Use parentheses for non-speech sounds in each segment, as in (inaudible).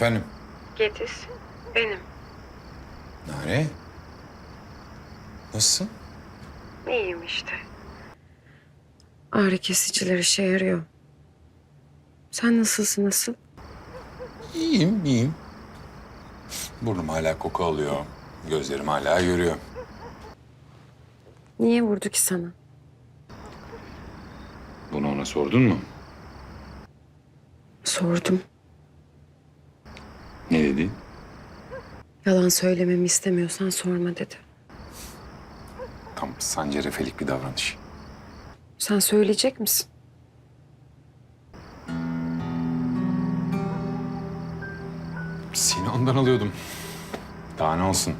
Efendim? Gediz. Benim. Nare? Nasılsın? İyiyim işte. Ağrı kesiciler işe yarıyor. Sen nasılsın nasıl? İyiyim, iyiyim. Burnum hala koku alıyor. Gözlerim hala görüyor. Niye vurdu ki sana? Bunu ona sordun mu? Sordum. Dedi? Yalan söylememi istemiyorsan sorma dedi. Tam sancarefelik bir davranış. Sen söyleyecek misin? Seni ondan alıyordum. Daha ne olsun?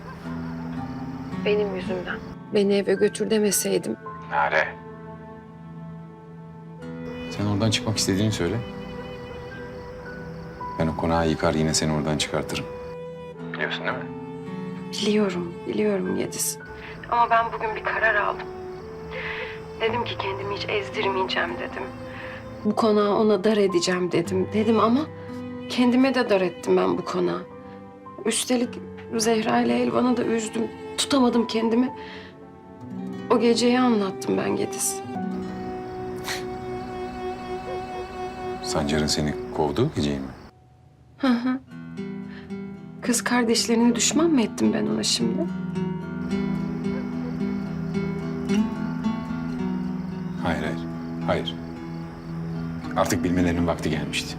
Benim yüzümden. Beni eve götür demeseydim. Nare. Sen oradan çıkmak istediğini söyle. Ben o konağı yıkar yine seni oradan çıkartırım. Biliyorsun değil mi? Biliyorum, biliyorum Yediz. Ama ben bugün bir karar aldım. Dedim ki kendimi hiç ezdirmeyeceğim dedim. Bu konağı ona dar edeceğim dedim. Dedim ama kendime de dar ettim ben bu konağı. Üstelik Zehra ile Elvan'ı da üzdüm. Tutamadım kendimi. O geceyi anlattım ben Gediz. Sancar'ın seni kovduğu geceyi mi? Hı hı. Kız kardeşlerini düşman mı ettim ben ona şimdi? Hayır, hayır. Hayır. Artık bilmelerinin vakti gelmişti.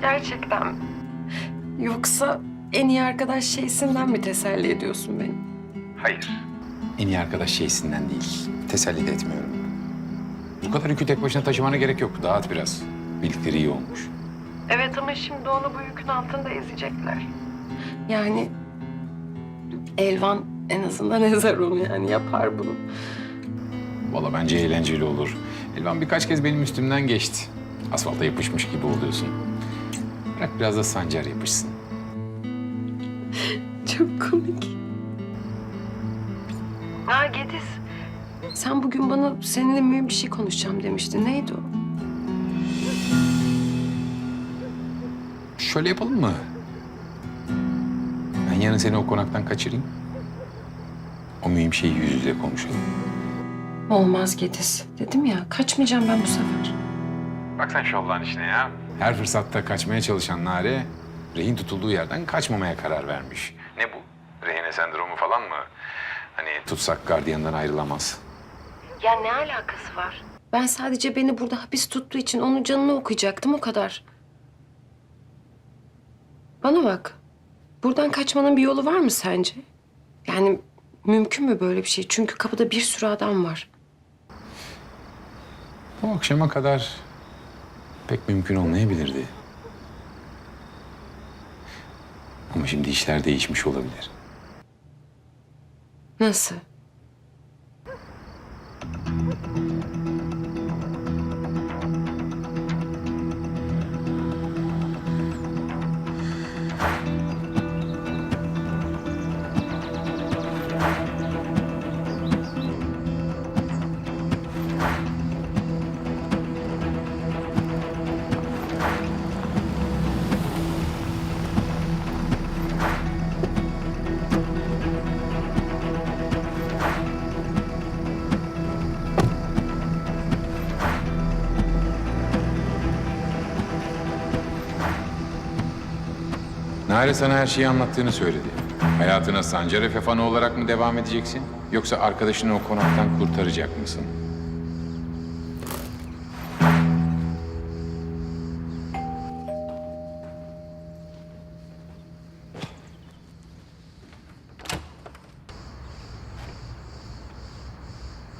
Gerçekten mi? Yoksa en iyi arkadaş şeysinden mi teselli ediyorsun beni? Hayır. En iyi arkadaş şeysinden değil. Teselli de etmiyorum. Bu kadar yükü tek başına taşımana gerek yok. Dağıt biraz. Bildikleri iyi olmuş. Evet ama şimdi onu bu yükün altında ezecekler. Yani Elvan en azından (laughs) ezer onu yani yapar bunu. Valla bence eğlenceli olur. Elvan birkaç kez benim üstümden geçti. Asfalta yapışmış gibi oluyorsun. Bırak biraz da Sancar yapışsın. (laughs) Çok komik. Aa Gediz. Sen bugün bana seninle mühim bir şey konuşacağım demiştin. Neydi o? Şöyle yapalım mı? Ben yarın seni o konaktan kaçırayım. O mühim şeyi yüz yüze konuşalım. Olmaz Gediz. Dedim ya kaçmayacağım ben bu sefer. Bak sen şovlan işine ya. Her fırsatta kaçmaya çalışan Nare, rehin tutulduğu yerden kaçmamaya karar vermiş. Ne bu? Rehine sendromu falan mı? Hani tutsak gardiyandan ayrılamaz. Ya ne alakası var? Ben sadece beni burada hapis tuttuğu için onun canını okuyacaktım o kadar. Bana bak. Buradan kaçmanın bir yolu var mı sence? Yani mümkün mü böyle bir şey? Çünkü kapıda bir sürü adam var. Bu akşama kadar pek mümkün olmayabilirdi. Ama şimdi işler değişmiş olabilir. Nasıl? Nare sana her şeyi anlattığını söyledi. Hayatına Sancar Efefanı olarak mı devam edeceksin? Yoksa arkadaşını o konaktan kurtaracak mısın?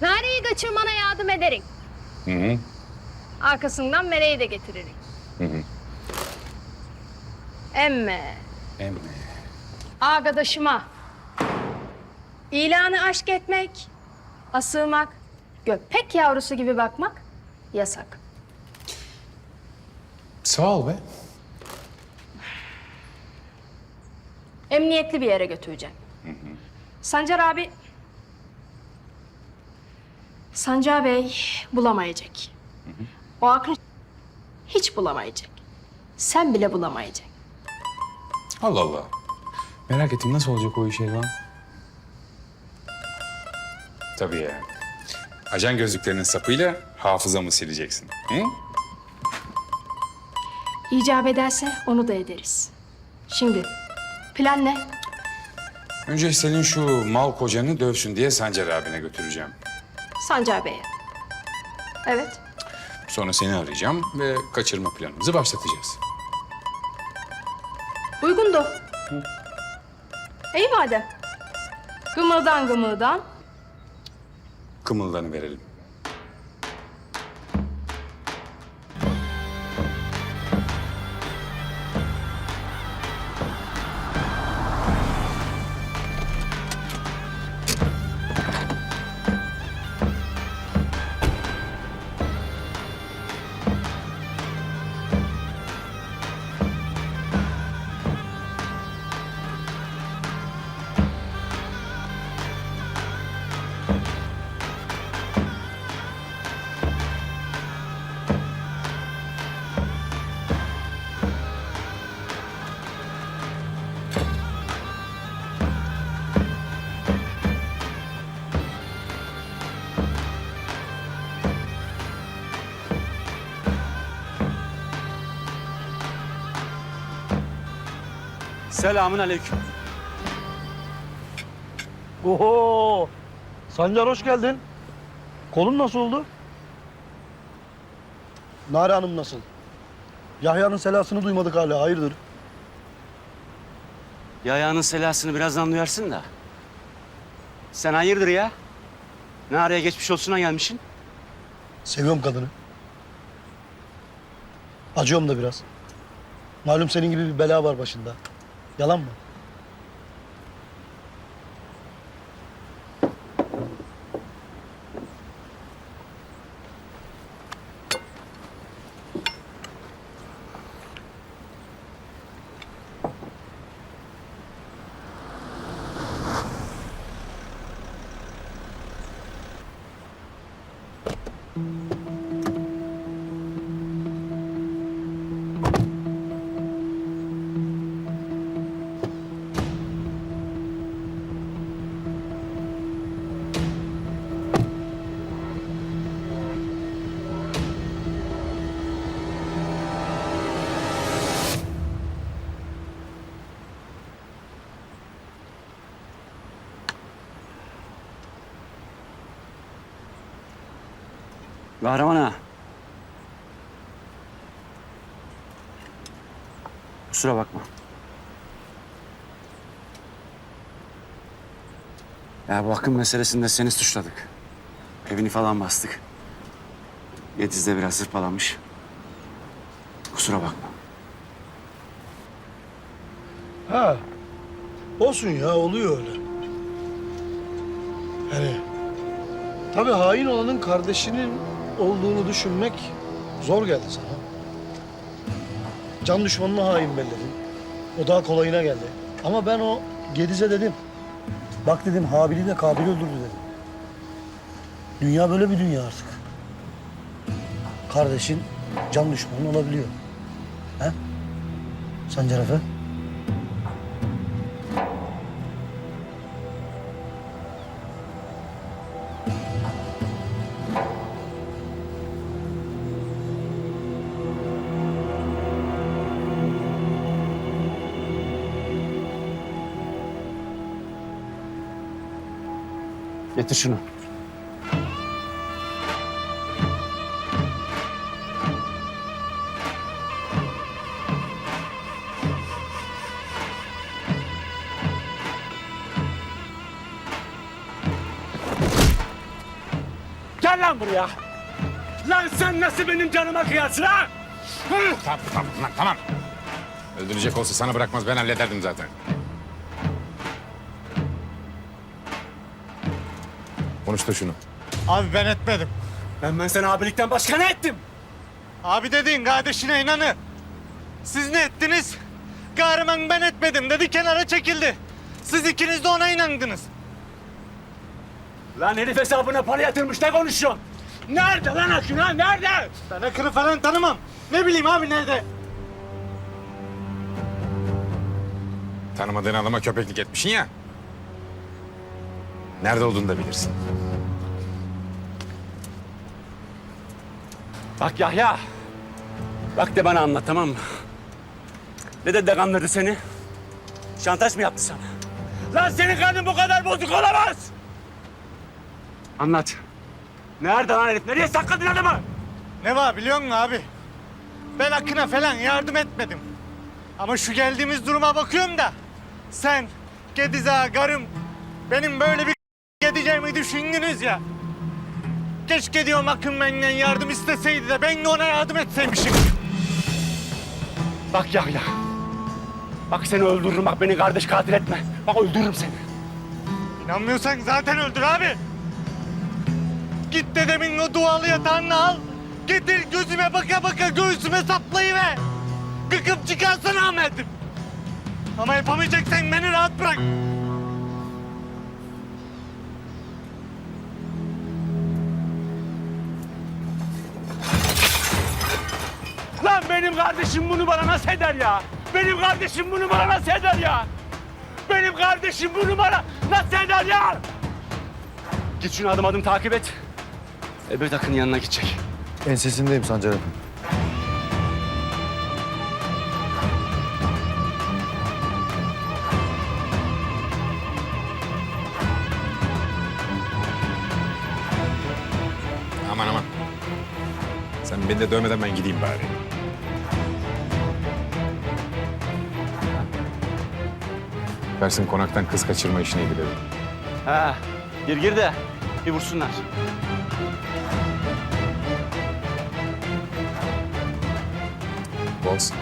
Nare'yi kaçırmana yardım ederim. Hı hı. Arkasından Mere'yi de getiririm. Hı hı. Emme Emre. arkadaşıma ilanı aşk etmek, asılmak, göpek yavrusu gibi bakmak yasak. Sağ ol be. Emniyetli bir yere götüreceğim. Sancar abi... Sancar Bey bulamayacak. O akın hiç bulamayacak. Sen bile bulamayacak. Allah Allah. Merak ettim nasıl olacak o iş Elvan? Tabii ya. Ajan gözlüklerinin sapıyla hafızamı sileceksin. Hı? İcap ederse onu da ederiz. Şimdi plan ne? Önce senin şu mal kocanı dövsün diye Sancar abine götüreceğim. Sancar Bey'e. Evet. Sonra seni arayacağım ve kaçırma planımızı başlatacağız. Uygun da. İyi madem. Gımıldan gımıldan. Kımıldanı verelim. Selamun aleyküm. Oho! Sancar hoş geldin. Kolun nasıl oldu? Nare Hanım nasıl? Yahya'nın selasını duymadık hala. Hayırdır? Yayağının selasını birazdan duyarsın da. Sen hayırdır ya? Ne araya geçmiş olsuna gelmişsin? Seviyorum kadını. Acıyorum da biraz. Malum senin gibi bir bela var başında. Yalan mı? Kahraman ha. Kusura bakma. Ya bu akım meselesinde seni suçladık. Evini falan bastık. Yediz de biraz hırpalanmış. Kusura bakma. Ha. Olsun ya oluyor öyle. Yani tabii hain olanın kardeşinin olduğunu düşünmek zor geldi sana. Can düşmanına hain belledin. O daha kolayına geldi. Ama ben o Gediz'e dedim. Bak dedim Habil'i de Kabil'i öldürdü dedim. Dünya böyle bir dünya artık. Kardeşin can düşmanı olabiliyor. He? Sancar Efe? Getir şunu. Gel lan buraya. Lan sen nasıl benim canıma kıyarsın ha? Hı? Tamam tamam tamam. Öldürecek olsa sana bırakmaz ben hallederdim zaten. Konuş da şunu. Abi ben etmedim. Ben ben sana abilikten başka ne ettim? Abi dediğin kardeşine inanı. Siz ne ettiniz? Kahraman ben etmedim dedi kenara çekildi. Siz ikiniz de ona inandınız. Lan herif hesabına para yatırmış ne konuşuyorsun? Nerede lan Akın ha nerede? Ben Akın'ı falan tanımam. Ne bileyim abi nerede? Tanımadığın adama köpeklik etmişsin ya. Nerede olduğunu da bilirsin. Bak Yahya. Bak de bana anlat tamam mı? Ne dedi de kandırdı seni? Şantaj mı yaptı sana? Lan senin karnın bu kadar bozuk olamaz! Anlat. Nerede lan herif? Nereye sakladın adamı? Ne var biliyor musun abi? Ben Akın'a falan yardım etmedim. Ama şu geldiğimiz duruma bakıyorum da... Sen, Gediz ağa, karım... Benim böyle bir gideceğimi düşündünüz ya. Keşke diyorum Akın benden yardım isteseydi de ben de ona yardım etseymişim. Bak Yahya. Bak seni öldürürüm. Bak beni kardeş katil etme. Bak öldürürüm seni. İnanmıyorsan zaten öldür abi. Git dedemin o dualı yatağını al. Getir gözüme baka baka göğsüme saplayıver. Gıkıp çıkarsın Ahmet'im. Ama yapamayacaksan beni rahat bırak. Benim kardeşim bunu bana nasıl eder ya? Benim kardeşim bunu bana nasıl eder ya? Benim kardeşim bunu bana nasıl eder ya? Git şunu adım adım takip et. Ebed Akın'ın yanına gidecek. Ensesindeyim Sancar Efendi. Aman aman. Sen beni de dövmeden ben gideyim bari. Versin konaktan kız kaçırma işine gidelim. Ha, gir gir de bir vursunlar. Olsun.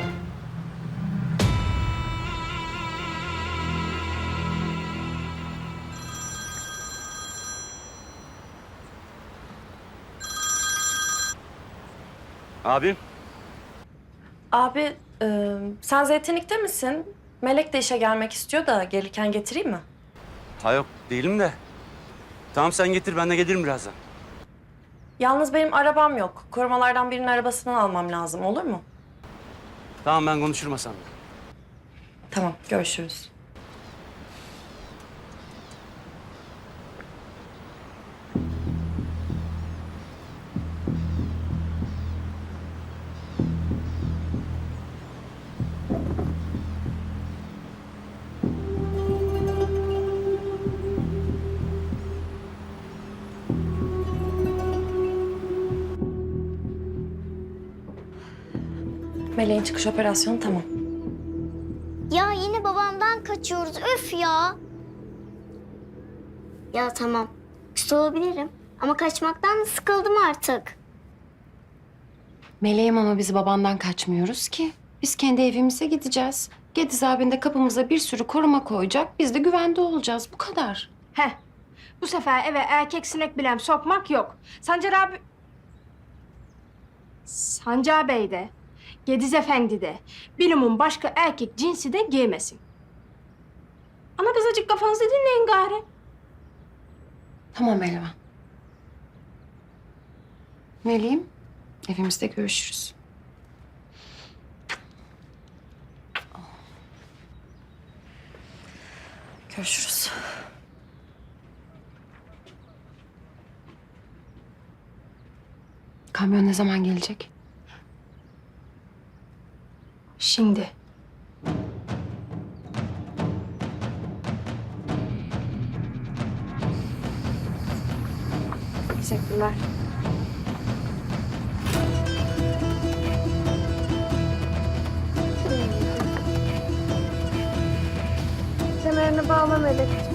Abim. Abi e, sen zeytinlikte misin? Melek de işe gelmek istiyor da gelirken getireyim mi? Ha yok değilim de. Tamam sen getir ben de gelirim birazdan. Yalnız benim arabam yok. Korumalardan birinin arabasını almam lazım olur mu? Tamam ben konuşurum Hasan'la. Tamam görüşürüz. Meleğin çıkış operasyonu tamam. Ya yine babamdan kaçıyoruz. Öf ya. Ya tamam. Küs olabilirim. Ama kaçmaktan da sıkıldım artık. Meleğim ama biz babandan kaçmıyoruz ki. Biz kendi evimize gideceğiz. Gediz abin de kapımıza bir sürü koruma koyacak. Biz de güvende olacağız. Bu kadar. Heh. Bu sefer eve erkek sinek bilem sokmak yok. Sancar abi... Sancar Bey de, Gediz Efendi de, bilimin başka erkek cinsi de giymesin. Ana kızacık kafanızı dinleyin gari. Tamam Elvan. Meleğim, evimizde görüşürüz. Görüşürüz. Kamyon ne zaman gelecek? Şimdi. Teşekkürler. Kemerini bağla Melek.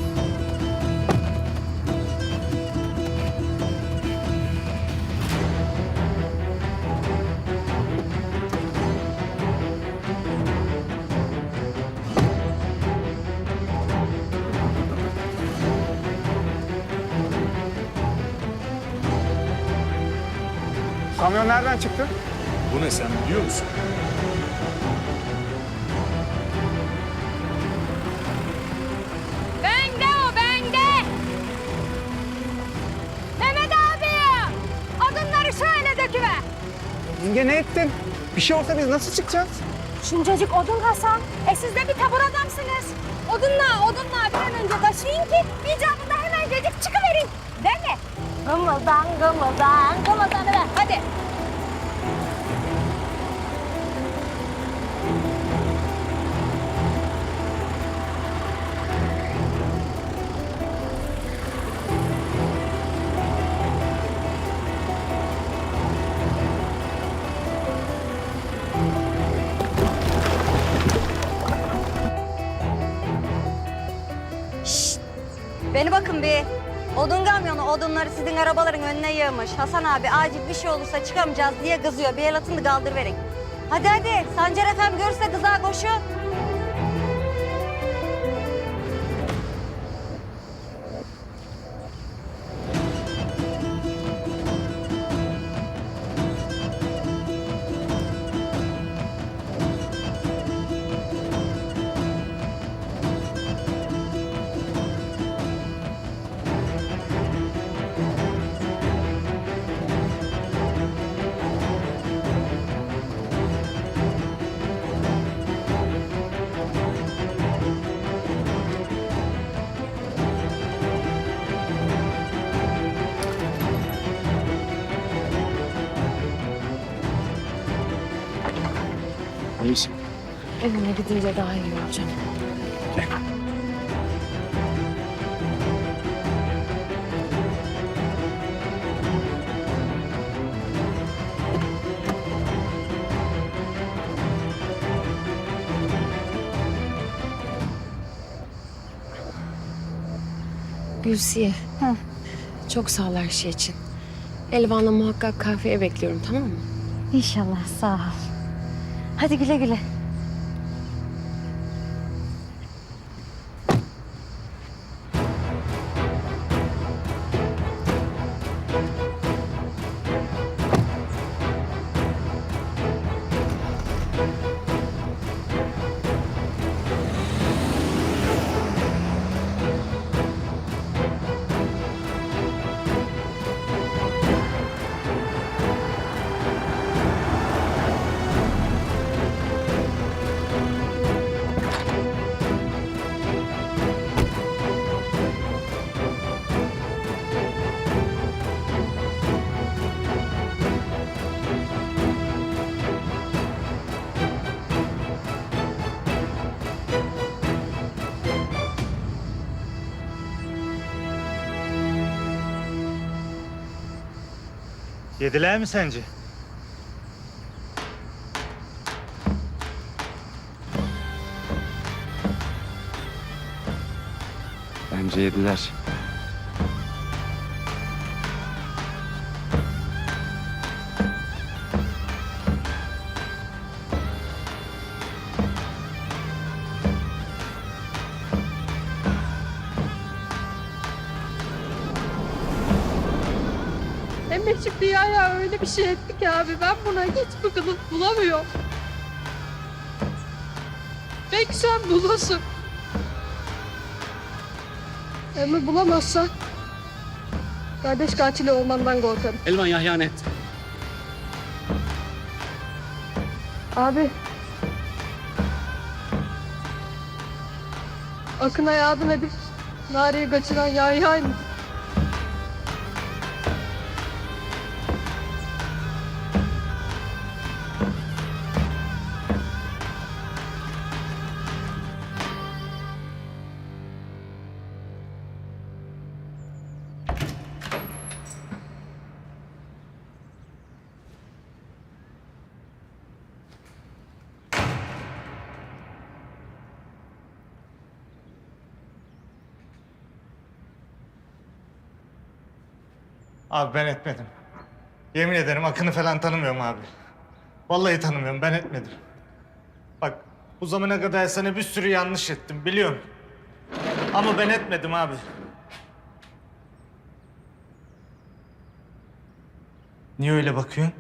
Kamyon nereden çıktı? Bu ne sen biliyor musun? Bende o bende. Mehmet abi. Adımları şöyle döküver. Yenge ne ettin? Bir şey olsa biz nasıl çıkacağız? Şuncacık odun Hasan. E siz de bir tabur adamsınız. odunla, odunla bir an önce taşıyın ki icabında hemen cacık çıkıverin. Değil mi? Gımıldan, gımıldan, gımıldan ver. Hadi. Beni odunları sizin arabaların önüne yığmış. Hasan abi acil bir şey olursa çıkamayacağız diye kızıyor. Bir el atın da kaldırıverin. Hadi hadi. Sancar efem görürse kıza koşun. Evime gidince daha iyi olacağım. Gülsiye. Çok sağ ol her şey için. Elvan'la muhakkak kafeye bekliyorum tamam mı? İnşallah sağ ol. Hadi güle güle. Yediler mi sence? Dünya'ya öyle bir şey etti ki abi ben buna hiçbir kılıf bulamıyorum. Belki sen bulursun. Ama bulamazsan kardeş katili olmandan korkarım. Elvan Yahya net. Abi. Akın'a yardım edip Nari'yi kaçıran Yahya'ymış. Abi ben etmedim. Yemin ederim Akın'ı falan tanımıyorum abi. Vallahi tanımıyorum ben etmedim. Bak bu zamana kadar sana bir sürü yanlış ettim biliyorum. Ama ben etmedim abi. Niye öyle bakıyorsun?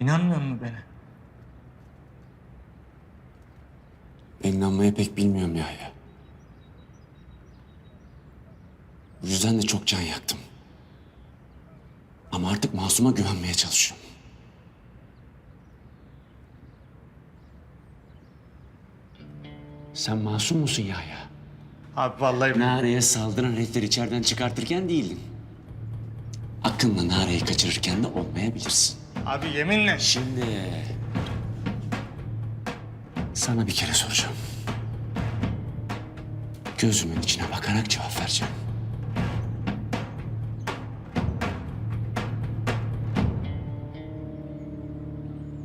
İnanmıyor musun bana? Ben inanmayı pek bilmiyorum Yahya. Bu yüzden de çok can yaktım. Ama artık masuma güvenmeye çalışıyorum. Sen masum musun Yahya? Abi vallahi Nare'ye saldıran herifleri içeriden çıkartırken değildin. Akınla Nare'yi kaçırırken de olmayabilirsin. Abi yeminle. Şimdi... Sana bir kere soracağım. Gözümün içine bakarak cevap vereceğim.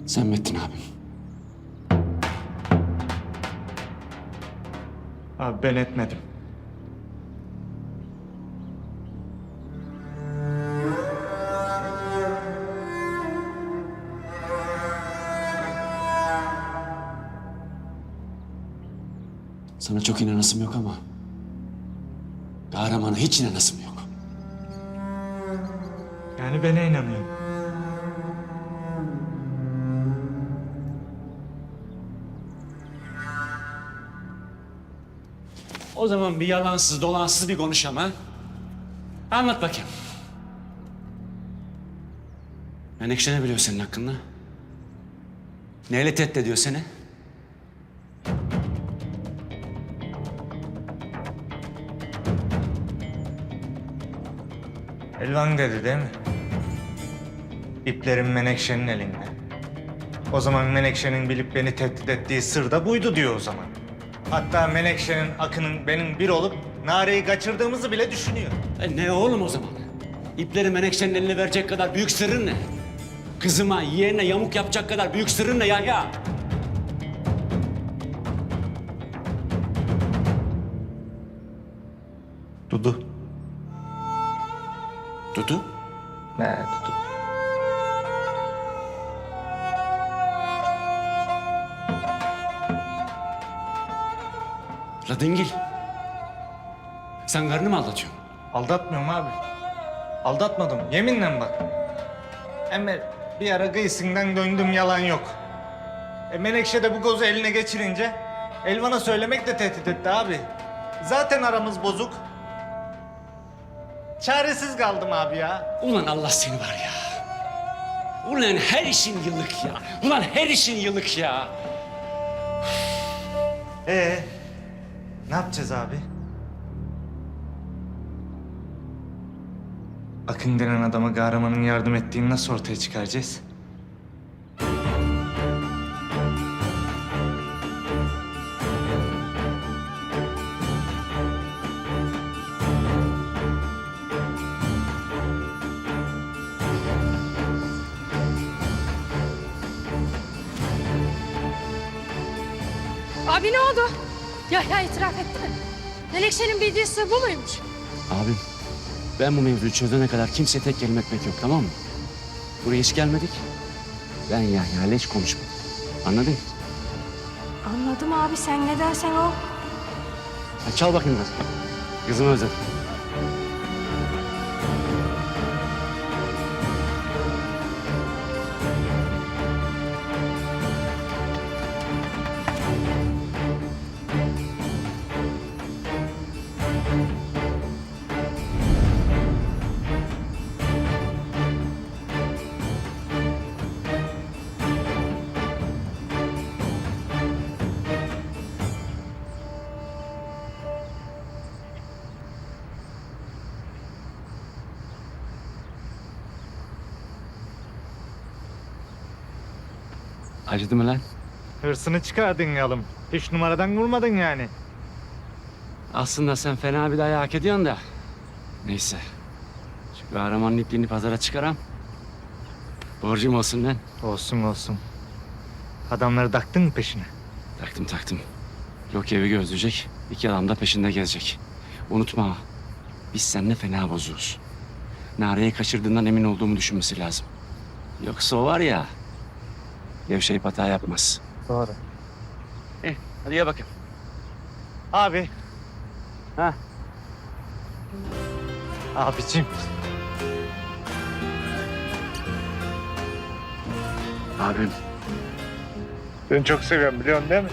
Sen mi ettin abim? Abi ben etmedim. Sana çok inanasım yok ama... ...kahramana hiç inanasım yok. Yani bana inanıyorum. O zaman bir yalansız dolansız bir konuş ama. Anlat bakayım. Menekşe ne biliyor senin hakkında? Neyle tehdit ediyor seni? Elvan dedi değil mi? İplerim Menekşe'nin elinde. O zaman Menekşe'nin bilip beni tehdit ettiği sır da buydu diyor o zaman. Hatta Menekşe'nin Akın'ın benim bir olup Nare'yi kaçırdığımızı bile düşünüyor. E ne oğlum o zaman? İpleri Menekşe'nin eline verecek kadar büyük sırrın ne? Kızıma, yeğenine yamuk yapacak kadar büyük sırrın ne ya La dingil. Sen karını mı aldatıyorsun? Aldatmıyorum abi. Aldatmadım. Yeminle bak. Ama bir ara gıyısından döndüm yalan yok. E Menekşe de bu kozu eline geçirince Elvan'a söylemek de tehdit etti abi. Zaten aramız bozuk. Çaresiz kaldım abi ya. Ulan Allah seni var ya. Ulan her işin yıllık ya. Ulan her işin yıllık ya. Ee, ne yapacağız abi? Akın denen adama kahramanın yardım ettiğini nasıl ortaya çıkaracağız? Abi ne oldu? Ya ya itiraf etti mi? Menekşe'nin bildiği sır bu muymuş? Abim ben bu mevzuyu çözene kadar kimseye tek kelime etmek yok tamam mı? Buraya hiç gelmedik. Ben Yahya'yla hiç konuşmadım. Anladın mı? Anladım abi sen ne dersen o. Hadi çal bakayım biraz. Kızımı özledim. Acıdı mı lan? Hırsını çıkardın yalım. Hiç numaradan vurmadın yani. Aslında sen fena bir dayak hak ediyorsun da. Neyse. Şu kahramanın ipliğini pazara çıkaram. Borcum olsun lan. Olsun olsun. Adamları taktın mı peşine? Taktım taktım. Yok evi gözleyecek. iki adam da peşinde gezecek. Unutma ha, biz seninle fena bozuğuz. Nare'yi kaçırdığından emin olduğumu düşünmesi lazım. Yoksa o var ya... ...gevşeyip hata yapmaz. Doğru. Eh, hadi ya bakayım. Abi. Ha. Abicim. Abim Ben çok seviyorum biliyorsun değil mi?